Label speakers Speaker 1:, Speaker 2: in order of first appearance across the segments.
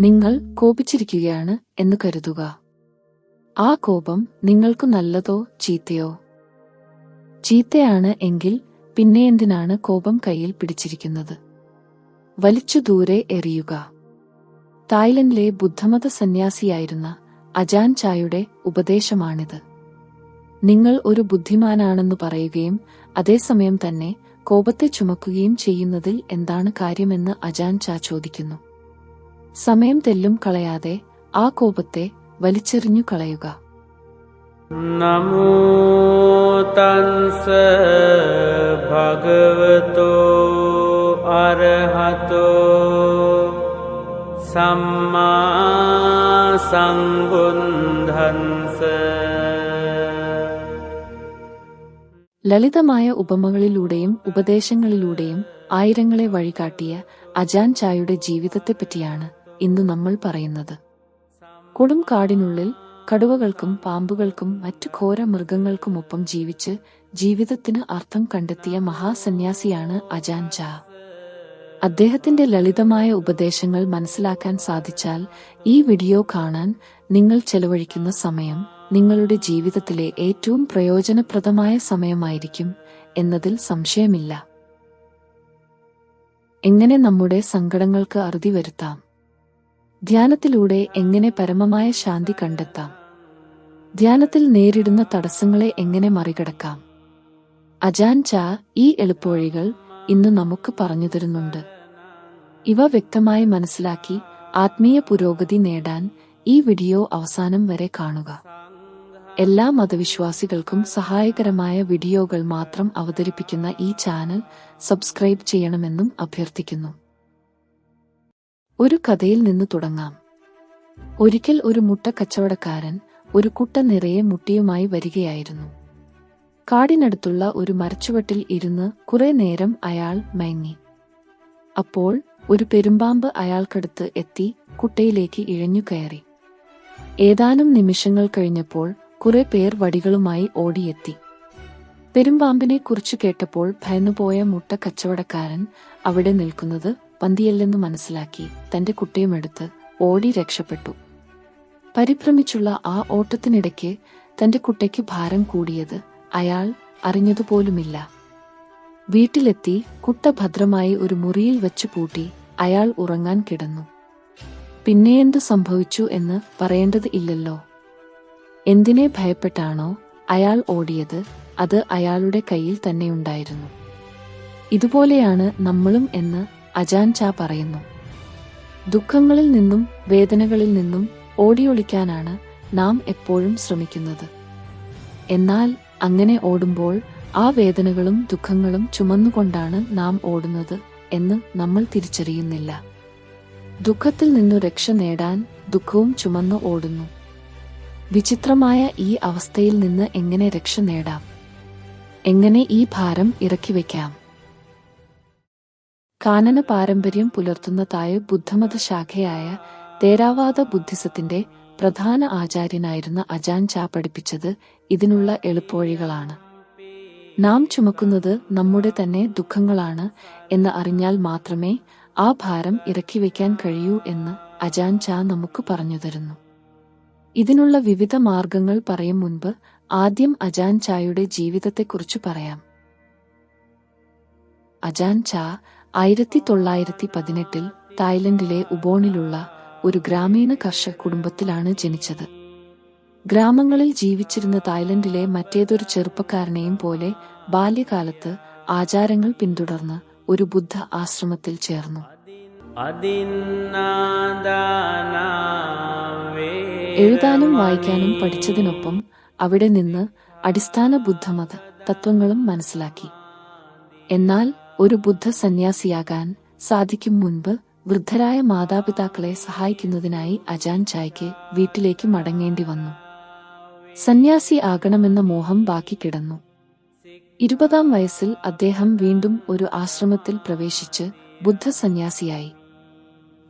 Speaker 1: നിങ്ങൾ കോപിച്ചിരിക്കുകയാണ് എന്ന് കരുതുക. ആ കോപം നിങ്ങൾക്ക് നല്ലതോ ചീത്തയോ? ചീത്തയാണ് എങ്കിൽ പിന്നെ എന്തിനാണ് കോപം കയ്യിൽ പിടിച്ചിരിക്കുന്നത്? വലിച്ചു ദൂരെ എറിയുക. തായ്ലൻഡിലെ ബുദ്ധമത സന്യാസിയായിരുന്ന അജാൻ ചായുടെ ഉപദേശമാണിത്. നിങ്ങൾ ഒരു ബുദ്ധിമാനാണെന്ന് പറയുകയും അതേസമയം തന്നെ കോപത്തെ ചുമക്കുകയും ചെയ്യുന്നതിൽ എന്താണ് കാര്യമെന്ന് അജാൻ ചാ ചോദിക്കുന്നു. സമയം തെല്ലും കളയാതെ ആ കോപത്തെ വലിച്ചെറിഞ്ഞു കളയുക.
Speaker 2: നമോ
Speaker 1: ലളിതമായ ഉപമകളിലൂടെയും ഉപദേശങ്ങളിലൂടെയും ആയിരങ്ങളെ വഴികാട്ടിയ അജാൻ ചായുടെ ജീവിതത്തെപ്പറ്റിയാണ് ഇന്ന് നമ്മൾ പറയുന്നത്. കൊടും കാടിനുള്ളിൽ കടുവകൾക്കും പാമ്പുകൾക്കും മറ്റു ഘോര മൃഗങ്ങൾക്കുമൊപ്പം ജീവിച്ച് ജീവിതത്തിന് അർത്ഥം കണ്ടെത്തിയ മഹാസന്യാസിയാണ് അജാൻ ചാ അദ്ദേഹത്തിന്റെ ലളിതമായ ഉപദേശങ്ങൾ മനസ്സിലാക്കാൻ സാധിച്ചാൽ ഈ വീഡിയോ കാണാൻ നിങ്ങൾ ചെലവഴിക്കുന്ന സമയം നിങ്ങളുടെ ജീവിതത്തിലെ ഏറ്റവും പ്രയോജനപ്രദമായ സമയമായിരിക്കും എന്നതിൽ സംശയമില്ല. എങ്ങനെ നമ്മുടെ സങ്കടങ്ങൾക്ക് അറുതി വരുത്താം? ധ്യാനത്തിലൂടെ എങ്ങനെ പരമമായ ശാന്തി കണ്ടെത്താം? ധ്യാനത്തിൽ നേരിടുന്ന തടസ്സങ്ങളെ എങ്ങനെ മറികടക്കാം? അജാൻ ചാ ഈ എളുപ്പവഴികൾ ഇന്ന് നമുക്ക് പറഞ്ഞു തരുന്നുണ്ട്. ഇവ വ്യക്തമായി മനസ്സിലാക്കി ആത്മീയ പുരോഗതി നേടാൻ ഈ വീഡിയോ അവസാനം വരെ കാണുക. എല്ലാ മതവിശ്വാസികൾക്കും സഹായകരമായ വീഡിയോകൾ മാത്രം അവതരിപ്പിക്കുന്ന ഈ ചാനൽ സബ്സ്ക്രൈബ് ചെയ്യണമെന്നും അഭ്യർത്ഥിക്കുന്നു. ഒരു കഥയിൽ നിന്ന് തുടങ്ങാം. ഒരിക്കൽ ഒരു മുട്ട കച്ചവടക്കാരൻ ഒരു കുട്ട നിറയെ മുട്ടിയുമായി വരികയായിരുന്നു. കാടിനടുത്തുള്ള ഒരു മരച്ചുവട്ടിൽ ഇരുന്ന് കുറെ നേരം അയാൾ മയങ്ങി. അപ്പോൾ ഒരു പെരുമ്പാമ്പ് അയാൾക്കടുത്ത് എത്തി കുട്ടയിലേക്ക് ഇഴഞ്ഞു കയറി. ഏതാനും നിമിഷങ്ങൾ കഴിഞ്ഞപ്പോൾ കുറെ പേർ വടികളുമായി ഓടിയെത്തി. പെരുമ്പാമ്പിനെ കുറിച്ച് കേട്ടപ്പോൾ ഭയന്നുപോയ മുട്ട കച്ചവടക്കാരൻ അവിടെ നിൽക്കുന്നത് പന്തിയല്ലെന്ന് മനസ്സിലാക്കി തന്റെ കുട്ടിയുമെടുത്ത് ഓടി രക്ഷപ്പെട്ടു. പരിഭ്രമിച്ചുള്ള ആ ഓട്ടത്തിനിടയ്ക്ക് തന്റെ കുട്ടയ്ക്ക് ഭാരം കൂടിയത് അയാൾ അറിഞ്ഞതുപോലുമില്ല. വീട്ടിലെത്തി കുട്ട ഭദ്രമായി ഒരു മുറിയിൽ വെച്ചു പൂട്ടി അയാൾ ഉറങ്ങാൻ കിടന്നു. പിന്നെ എന്ത് സംഭവിച്ചു എന്ന് പറയേണ്ടത് ഇല്ലല്ലോ. എന്തിനെ ഭയപ്പെട്ടാണോ അയാൾ ഓടിയത് അത് അയാളുടെ കയ്യിൽ തന്നെയുണ്ടായിരുന്നു ഇതുപോലെയാണ് നമ്മളും എന്ന് അജാൻ ചാ പറയുന്നു. ദുഃഖങ്ങളിൽ നിന്നും വേദനകളിൽ നിന്നും ഓടിയൊളിക്കാനാണ് നാം എപ്പോഴും ശ്രമിക്കുന്നത്. എന്നാൽ അങ്ങനെ ഓടുമ്പോൾ ആ വേദനകളും ദുഃഖങ്ങളും ചുമന്നുകൊണ്ടാണ് നാം ഓടുന്നത് എന്ന് നമ്മൾ തിരിച്ചറിയുന്നില്ല. ദുഃഖത്തിൽ നിന്നു രക്ഷ നേടാൻ ദുഃഖവും ചുമന്നു ഓടുന്നു. വിചിത്രമായ ഈ അവസ്ഥയിൽ നിന്ന് എങ്ങനെ രക്ഷ നേടാം? എങ്ങനെ ഈ ഭാരം ഇറക്കി വയ്ക്കാം കാനന പാരമ്പര്യം പുലർത്തുന്ന തായ് ബുദ്ധമത ശാഖയായ തേരാവാദ ബുദ്ധിസത്തിന്റെ പ്രധാന ആചാര്യനായിരുന്ന അജാൻ ചാ പഠിപ്പിച്ചത് ഇതിനുള്ള എളുപ്പവഴികളാണ് നാം ചുമക്കുന്നത് നമ്മുടെ തന്നെ ദുഃഖങ്ങളാണ് എന്ന് അറിഞ്ഞാൽ മാത്രമേ ആ ഭാരം ഇറക്കി വയ്ക്കാൻ കഴിയൂ എന്ന് അജാൻ ചാ നമുക്ക് പറഞ്ഞു തരുന്നു. ഇതിനുള്ള വിവിധ മാർഗങ്ങൾ പറയും മുൻപ് ആദ്യം അജാൻ ചായുടെ ജീവിതത്തെക്കുറിച്ച് പറയാം. അജാൻ ചാ ആയിരത്തി തൊള്ളായിരത്തി പതിനെട്ടിൽ തായ്ലൻഡിലെ ഉബോണിലുള്ള ഒരു ഗ്രാമീണ കർഷക കുടുംബത്തിലാണ് ജനിച്ചത്. ഗ്രാമങ്ങളിൽ ജീവിച്ചിരുന്ന തായ്ലൻഡിലെ മറ്റേതൊരു ചെറുപ്പക്കാരനെയും പോലെ ബാല്യകാലത്ത് ആചാരങ്ങൾ പിന്തുടർന്ന് ഒരു ബുദ്ധ ആശ്രമത്തിൽ ചേർന്നു. എഴുതാനും വായിക്കാനും പഠിച്ചതിനൊപ്പം അവിടെ നിന്ന് അടിസ്ഥാന ബുദ്ധമത തത്വങ്ങളും മനസ്സിലാക്കി. എന്നാൽ ഒരു ബുദ്ധ സന്യാസിയാകാൻ സാധിക്കും മുൻപ് വൃദ്ധരായ മാതാപിതാക്കളെ സഹായിക്കുന്നതിനായി അജാൻ ചായ്ക്ക് വീട്ടിലേക്ക് മടങ്ങേണ്ടി വന്നു. സന്യാസി ആകണമെന്ന മോഹം ബാക്കി കിടന്നു. ഇരുപതാം വയസ്സിൽ അദ്ദേഹം വീണ്ടും ഒരു ആശ്രമത്തിൽ പ്രവേശിച്ച് ബുദ്ധ സന്യാസിയായി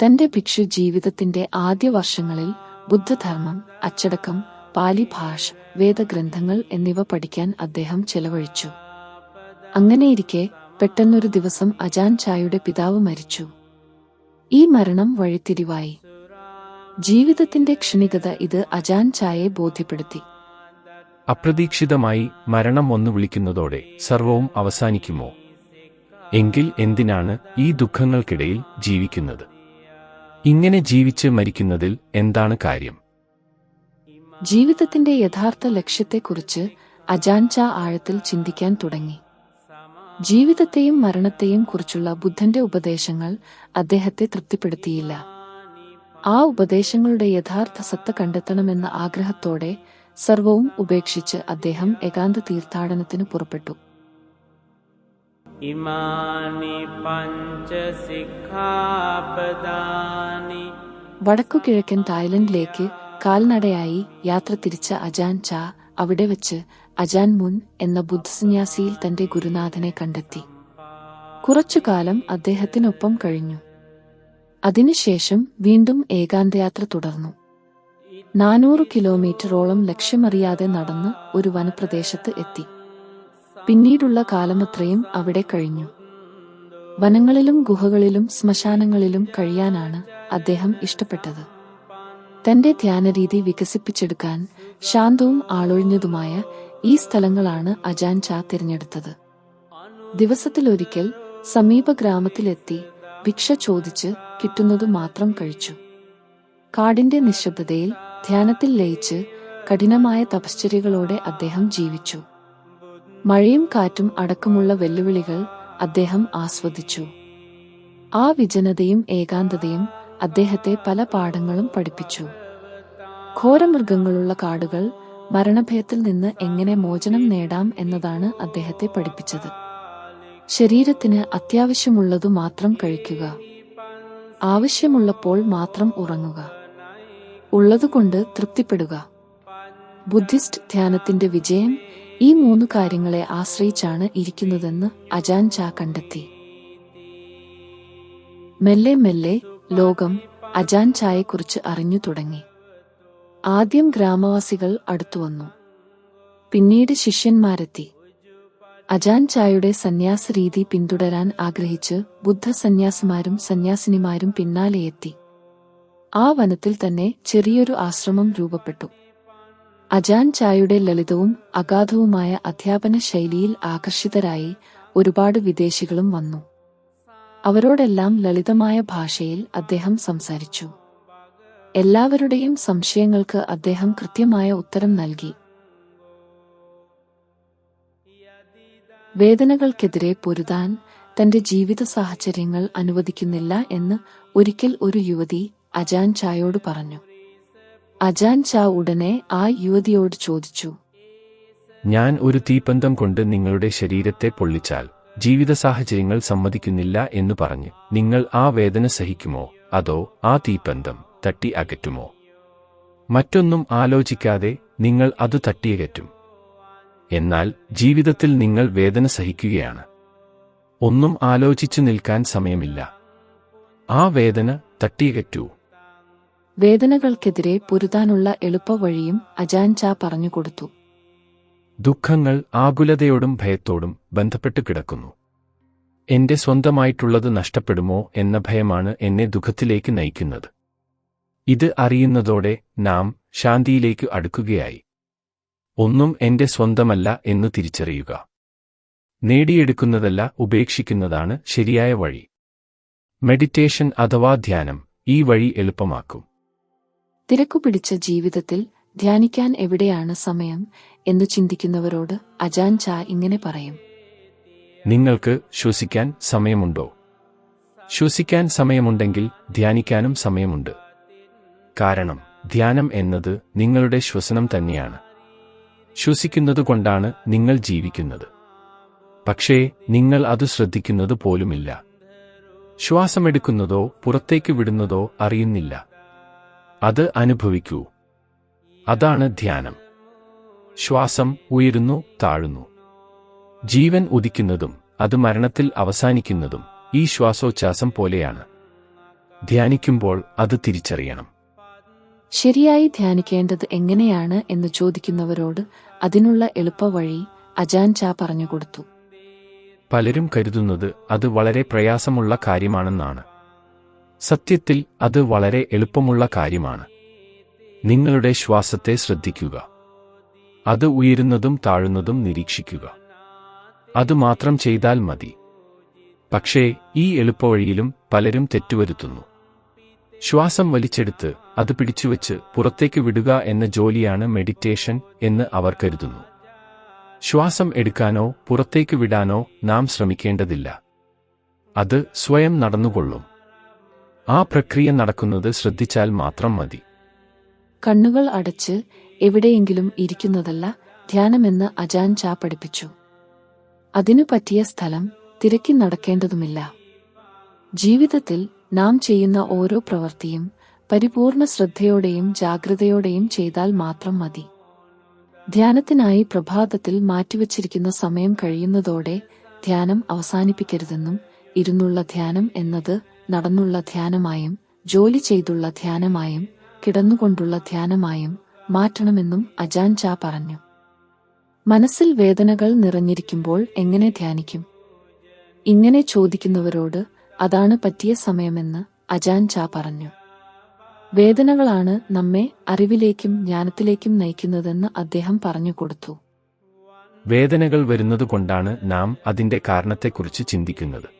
Speaker 1: തന്റെ ഭിക്ഷു ജീവിതത്തിന്റെ ആദ്യ വർഷങ്ങളിൽ ബുദ്ധധർമ്മം അച്ചടക്കം പാലി ഭാഷ വേദഗ്രന്ഥങ്ങൾ എന്നിവ പഠിക്കാൻ അദ്ദേഹം ചെലവഴിച്ചു. അങ്ങനെയിരിക്കെ പെട്ടെന്നൊരു ദിവസം അജാൻ ചായുടെ പിതാവ് മരിച്ചു. ഈ മരണം വഴിത്തിരിവായി. ജീവിതത്തിന്റെ ക്ഷണികത ഇത് അജാൻ ചായെ ബോധ്യപ്പെടുത്തി.
Speaker 3: അപ്രതീക്ഷിതമായി മരണം ഒന്ന് വിളിക്കുന്നതോടെ സർവവും അവസാനിക്കുമോ? എങ്കിൽ എന്തിനാണ് ഈ ദുഃഖങ്ങൾക്കിടയിൽ ജീവിക്കുന്നത്? ഇങ്ങനെ ജീവിച്ച് മരിക്കുന്നതിൽ എന്താണ് കാര്യം?
Speaker 1: ജീവിതത്തിന്റെ യഥാർത്ഥ ലക്ഷ്യത്തെക്കുറിച്ച് അജാൻ ചാ ആഴത്തിൽ ചിന്തിക്കാൻ തുടങ്ങി. ജീവിതത്തെയും മരണത്തെയും കുറിച്ചുള്ള ബുദ്ധന്റെ ഉപദേശങ്ങൾ അദ്ദേഹത്തെ തൃപ്തിപ്പെടുത്തിയില്ല. ആ ഉപദേശങ്ങളുടെ യഥാർത്ഥ സത്ത കണ്ടെത്തണമെന്ന ആഗ്രഹത്തോടെ സർവവും ഉപേക്ഷിച്ച് അദ്ദേഹം ഏകാന്ത തീർത്ഥാടനത്തിന് പുറപ്പെട്ടു.
Speaker 2: വടക്കു
Speaker 1: കിഴക്കൻ തായ്ലൻഡിലേക്ക് കാൽനടയായി യാത്ര തിരിച്ച അജാൻ ചാ അവിടെ വെച്ച് അജാൻ മുൻ എന്ന ബുദ്ധസന്യാസിയിൽ തന്റെ ഗുരുനാഥനെ കണ്ടെത്തി. കുറച്ചുകാലം അദ്ദേഹത്തിനൊപ്പം കഴിഞ്ഞു. അതിനുശേഷം വീണ്ടും ഏകാന്തയാത്ര തുടർന്നു. നാനൂറ് കിലോമീറ്ററോളം ലക്ഷ്യമറിയാതെ നടന്ന് ഒരു വനപ്രദേശത്ത് എത്തി. പിന്നീടുള്ള കാലമത്രയും അവിടെ കഴിഞ്ഞു. വനങ്ങളിലും ഗുഹകളിലും ശ്മശാനങ്ങളിലും കഴിയാനാണ് അദ്ദേഹം ഇഷ്ടപ്പെട്ടത്. തന്റെ ധ്യാനരീതി വികസിപ്പിച്ചെടുക്കാൻ ശാന്തവും ആളൊഴിഞ്ഞതുമായ ഈ സ്ഥലങ്ങളാണ് അജാൻ ചാ തിരഞ്ഞെടുത്തത്. ദിവസത്തിലൊരിക്കൽ സമീപ ഗ്രാമത്തിലെത്തി ഭിക്ഷ ചോദിച്ച് കിട്ടുന്നത് മാത്രം കഴിച്ചു. കാടിന്റെ നിശബ്ദതയിൽ ധ്യാനത്തിൽ ലയിച്ച് കഠിനമായ തപശ്ചര്യകളോടെ അദ്ദേഹം ജീവിച്ചു. മഴയും കാറ്റും അടക്കമുള്ള വെല്ലുവിളികൾ അദ്ദേഹം ആസ്വദിച്ചു. ആ വിജനതയും ഏകാന്തതയും അദ്ദേഹത്തെ പല പാഠങ്ങളും പഠിപ്പിച്ചു. ഘോരമൃഗങ്ങളുള്ള കാടുകൾ മരണഭയത്തിൽ നിന്ന് എങ്ങനെ മോചനം നേടാം എന്നതാണ് അദ്ദേഹത്തെ പഠിപ്പിച്ചത്. ശരീരത്തിന് അത്യാവശ്യമുള്ളതു മാത്രം കഴിക്കുക. ആവശ്യമുള്ളപ്പോൾ മാത്രം ഉറങ്ങുക. ഉള്ളതുകൊണ്ട് തൃപ്തിപ്പെടുക. ബുദ്ധിസ്റ്റ് ധ്യാനത്തിന്റെ വിജയം ഈ മൂന്ന് കാര്യങ്ങളെ ആശ്രയിച്ചാണ് ഇരിക്കുന്നതെന്ന് അജാൻ ചാ കണ്ടെത്തി. മെല്ലെ മെല്ലെ ലോകം അജാൻ ചായെക്കുറിച്ച് അറിഞ്ഞു തുടങ്ങി. ആദ്യം ഗ്രാമവാസികൾ അടുത്തുവന്നു പിന്നീട് ശിഷ്യന്മാരെത്തി. അജാൻ ചായുടെ സന്യാസ രീതി പിന്തുടരാൻ ആഗ്രഹിച്ച് ബുദ്ധ സന്യാസിമാരും സന്യാസിനിമാരും പിന്നാലെയെത്തി ആ വനത്തിൽ തന്നെ ചെറിയൊരു ആശ്രമം രൂപപ്പെട്ടു. അജാൻ ചായുടെ ലളിതവും അഗാധവുമായ അധ്യാപന ശൈലിയിൽ ആകർഷിതരായി ഒരുപാട് വിദേശികളും വന്നു. അവരോടെല്ലാം ലളിതമായ ഭാഷയിൽ അദ്ദേഹം സംസാരിച്ചു. എല്ലാവരുടെയും സംശയങ്ങൾക്ക് അദ്ദേഹം കൃത്യമായ ഉത്തരം നൽകി. വേദനകൾക്കെതിരെ പൊരുതാൻ തന്റെ ജീവിത സാഹചര്യങ്ങൾ അനുവദിക്കുന്നില്ല എന്ന് ഒരിക്കൽ ഒരു യുവതി അജാൻ ചായോട് പറഞ്ഞു. അജാൻ ചാ ഉടനെ ആ യുവതിയോട് ചോദിച്ചു.
Speaker 3: ഞാൻ ഒരു തീപ്പന്തം കൊണ്ട് നിങ്ങളുടെ ശരീരത്തെ പൊള്ളിച്ചാൽ ജീവിത സാഹചര്യങ്ങൾ സമ്മതിക്കുന്നില്ല എന്ന് പറഞ്ഞ് നിങ്ങൾ ആ വേദന സഹിക്കുമോ? അതോ ആ തീപ്പന്തം? തട്ടി അകറ്റുമോ? മറ്റൊന്നും ആലോചിക്കാതെ നിങ്ങൾ അത് തട്ടിയകറ്റും. എന്നാൽ ജീവിതത്തിൽ നിങ്ങൾ വേദന സഹിക്കുകയാണ്. ഒന്നും ആലോചിച്ചു നിൽക്കാൻ സമയമില്ല. ആ വേദന തട്ടിയകറ്റൂ.
Speaker 1: വേദനകൾക്കെതിരെ പൊരുതാനുള്ള എളുപ്പവഴിയും അജാൻ ചാ പറഞ്ഞുകൊടുത്തു
Speaker 3: ദുഃഖങ്ങൾ ആകുലതയോടും ഭയത്തോടും ബന്ധപ്പെട്ട് കിടക്കുന്നു. എന്റെ സ്വന്തമായിട്ടുള്ളത് നഷ്ടപ്പെടുമോ എന്ന ഭയമാണ് എന്നെ ദുഃഖത്തിലേക്ക് നയിക്കുന്നത്. ഇത് അറിയുന്നതോടെ നാം ശാന്തിയിലേക്ക് അടുക്കുകയായി. ഒന്നും എന്റെ സ്വന്തമല്ല എന്ന് തിരിച്ചറിയുക. നേടിയെടുക്കുന്നതല്ല ഉപേക്ഷിക്കുന്നതാണ് ശരിയായ വഴി. മെഡിറ്റേഷൻ അഥവാ ധ്യാനം ഈ വഴി എളുപ്പമാക്കും.
Speaker 1: തിരക്കുപിടിച്ച ജീവിതത്തിൽ ധ്യാനിക്കാൻ എവിടെയാണ് സമയം എന്ന് ചിന്തിക്കുന്നവരോട് അജാൻ ചാ ഇങ്ങനെ പറയും.
Speaker 3: നിങ്ങൾക്ക് ശ്വസിക്കാൻ സമയമുണ്ടോ? ശ്വസിക്കാൻ സമയമുണ്ടെങ്കിൽ ധ്യാനിക്കാനും സമയമുണ്ട്. കാരണം ധ്യാനം എന്നത് നിങ്ങളുടെ ശ്വസനം തന്നെയാണ്. ശ്വസിക്കുന്നതുകൊണ്ടാണ് നിങ്ങൾ ജീവിക്കുന്നത്. പക്ഷേ നിങ്ങൾ അത് ശ്രദ്ധിക്കുന്നത് പോലുമില്ല. ശ്വാസമെടുക്കുന്നതോ പുറത്തേക്ക് വിടുന്നതോ അറിയുന്നില്ല. അത് അനുഭവിക്കൂ. അതാണ് ധ്യാനം. ശ്വാസം ഉയരുന്നു താഴുന്നു. ജീവൻ ഉദിക്കുന്നതും അത് മരണത്തിൽ അവസാനിക്കുന്നതും ഈ ശ്വാസോച്ഛ്വാസം പോലെയാണ്. ധ്യാനിക്കുമ്പോൾ അത് തിരിച്ചറിയണം.
Speaker 1: ശരിയായി ധ്യാനിക്കേണ്ടത് എങ്ങനെയാണ് എന്ന് ചോദിക്കുന്നവരോട് അതിനുള്ള എളുപ്പവഴി അജാൻ ചാ പറഞ്ഞുകൊടുത്തു
Speaker 3: പലരും കരുതുന്നത് അത് വളരെ പ്രയാസമുള്ള കാര്യമാണെന്നാണ്. സത്യത്തിൽ അത് വളരെ എളുപ്പമുള്ള കാര്യമാണ്. നിങ്ങളുടെ ശ്വാസത്തെ ശ്രദ്ധിക്കുക. അത് ഉയരുന്നതും താഴുന്നതും നിരീക്ഷിക്കുക. അത് മാത്രം ചെയ്താൽ മതി. പക്ഷേ ഈ എളുപ്പവഴിയിലും പലരും തെറ്റുവരുത്തുന്നു. ശ്വാസം വലിച്ചെടുത്ത് അത് പിടിച്ചുവെച്ച് പുറത്തേക്ക് വിടുക എന്ന ജോലിയാണ് മെഡിറ്റേഷൻ എന്ന് അവർ കരുതുന്നു. ശ്വാസം എടുക്കാനോ പുറത്തേക്ക് വിടാനോ നാം ശ്രമിക്കേണ്ടതില്ല. അത് സ്വയം നടന്നുകൊള്ളും. ആ പ്രക്രിയ നടക്കുന്നത് ശ്രദ്ധിച്ചാൽ മാത്രം മതി.
Speaker 1: കണ്ണുകൾ അടച്ച് എവിടെയെങ്കിലും ഇരിക്കുന്നതല്ല ധ്യാനമെന്ന് അജാൻ ചാ പഠിപ്പിച്ചു. അതിനു പറ്റിയ സ്ഥലം തിരക്കി നടക്കേണ്ടതുമില്ല. ജീവിതത്തിൽ നാം ചെയ്യുന്ന ഓരോ പ്രവൃത്തിയും പരിപൂർണ ശ്രദ്ധയോടെയും ജാഗ്രതയോടെയും ചെയ്താൽ മാത്രം മതി. ധ്യാനത്തിനായി പ്രഭാതത്തിൽ മാറ്റിവച്ചിരിക്കുന്ന സമയം കഴിയുന്നതോടെ ധ്യാനം അവസാനിപ്പിക്കരുതെന്നും ഇരുന്നുള്ള ധ്യാനം എന്നത് നടന്നുള്ള ധ്യാനമായും ജോലി ചെയ്തുള്ള ധ്യാനമായും കിടന്നുകൊണ്ടുള്ള ധ്യാനമായും മാറ്റണമെന്നും അജാൻ ചാ പറഞ്ഞു. മനസ്സിൽ വേദനകൾ നിറഞ്ഞിരിക്കുമ്പോൾ എങ്ങനെ ധ്യാനിക്കും? ഇങ്ങനെ ചോദിക്കുന്നവരോട് അതാണ് പറ്റിയ സമയമെന്ന് അജാൻ ചാ പറഞ്ഞു. വേദനകളാണ് നമ്മെ അറിവിലേക്കും ജ്ഞാനത്തിലേക്കും നയിക്കുന്നതെന്ന് അദ്ദേഹം പറഞ്ഞു കൊടുത്തു.
Speaker 3: വേദനകൾ വരുന്നതുകൊണ്ടാണ് നാം അതിന്റെ കാരണത്തെക്കുറിച്ച് ചിന്തിക്കുന്നത്.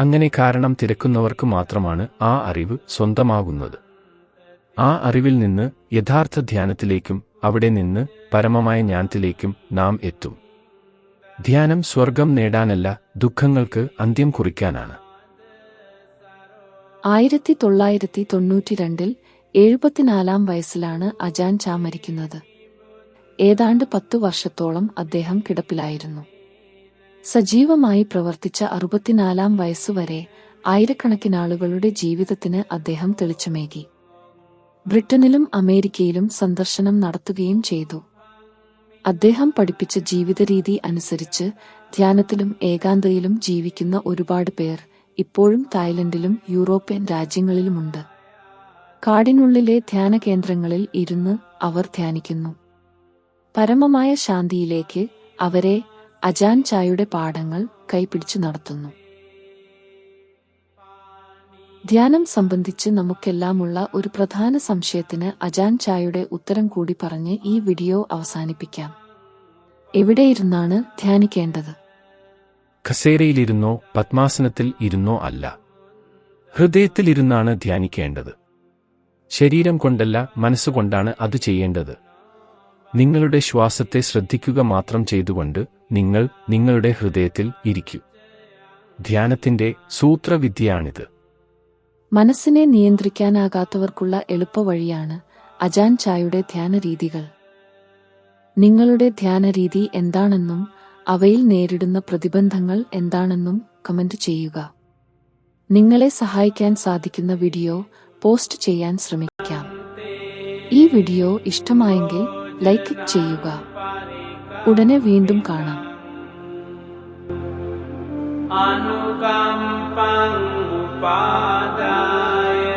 Speaker 3: അങ്ങനെ കാരണം തിരക്കുന്നവർക്ക് മാത്രമാണ് ആ അറിവ് സ്വന്തമാകുന്നത്. ആ അറിവിൽ നിന്ന് യഥാർത്ഥ ധ്യാനത്തിലേക്കും അവിടെ നിന്ന് പരമമായ ജ്ഞാനത്തിലേക്കും നാം എത്തും. ധ്യാനം സ്വർഗം നേടാനല്ല ദുഃഖങ്ങൾക്ക് അന്ത്യം കുറിക്കാനാണ്.
Speaker 1: ആയിരത്തി തൊള്ളായിരത്തി തൊണ്ണൂറ്റിരണ്ടിൽ എഴുപത്തിനാലാം വയസ്സിലാണ് അജാൻ ചാ മരിക്കുന്നത്. ഏതാണ്ട് പത്തു വർഷത്തോളം അദ്ദേഹം കിടപ്പിലായിരുന്നു. സജീവമായി പ്രവർത്തിച്ച അറുപത്തിനാലാം വയസ്സുവരെ ആയിരക്കണക്കിനാളുകളുടെ ജീവിതത്തിന് അദ്ദേഹം തെളിച്ചമേകി. ബ്രിട്ടനിലും അമേരിക്കയിലും സന്ദർശനം നടത്തുകയും ചെയ്തു. അദ്ദേഹം പഠിപ്പിച്ച ജീവിതരീതി അനുസരിച്ച് ധ്യാനത്തിലും ഏകാന്തയിലും ജീവിക്കുന്ന ഒരുപാട് പേർ ഇപ്പോഴും തായ്ലൻഡിലും യൂറോപ്യൻ രാജ്യങ്ങളിലുമുണ്ട്. കാടിനുള്ളിലെ ധ്യാന കേന്ദ്രങ്ങളിൽ ഇരുന്ന് അവർ ധ്യാനിക്കുന്നു. പരമമായ ശാന്തിയിലേക്ക് അവരെ അജാൻ ചായുടെ പാഠങ്ങൾ കൈപിടിച്ചു നടത്തുന്നു. ധ്യാനം സംബന്ധിച്ച് നമുക്കെല്ലാമുള്ള ഒരു പ്രധാന സംശയത്തിന് അജാൻ ചായുടെ ഉത്തരം കൂടി പറഞ്ഞ് ഈ വീഡിയോ അവസാനിപ്പിക്കാം. എവിടെയിരുന്നാണ് ധ്യാനിക്കേണ്ടത്?
Speaker 3: ഖസേരയിലിരുന്നോ പത്മാസനത്തിൽ ഇരുന്നോ അല്ല. ഹൃദയത്തിലിരുന്നാണ് ധ്യാനിക്കേണ്ടത്. ശരീരം കൊണ്ടല്ല മനസ്സുകൊണ്ടാണ് അത് ചെയ്യേണ്ടത്. നിങ്ങളുടെ ശ്വാസത്തെ ശ്രദ്ധിക്കുക മാത്രം ചെയ്തുകൊണ്ട് നിങ്ങൾ നിങ്ങളുടെ ഹൃദയത്തിൽ ഇരിക്കൂ. ധ്യാനത്തിന്റെ സൂത്രവിദ്യയാണിത്.
Speaker 1: മനസ്സിനെ നിയന്ത്രിക്കാനാകാത്തവർക്കുള്ള എളുപ്പവഴിയാണ് അജാൻ ചായുടെ ധ്യാനരീതികൾ. നിങ്ങളുടെ ധ്യാനരീതി എന്താണെന്നും അവയിൽ നേരിടുന്ന പ്രതിബന്ധങ്ങൾ എന്താണെന്നും കമന്റ് ചെയ്യുക. നിങ്ങളെ സഹായിക്കാൻ സാധിക്കുന്ന വീഡിയോ പോസ്റ്റ് ചെയ്യാൻ ശ്രമിക്കാം. ഈ വീഡിയോ ഇഷ്ടമായെങ്കിൽ ലൈക്ക് ചെയ്യുക. ഉടനെ വീണ്ടും കാണാം.
Speaker 2: അനുകമ്പ ഉപാദായ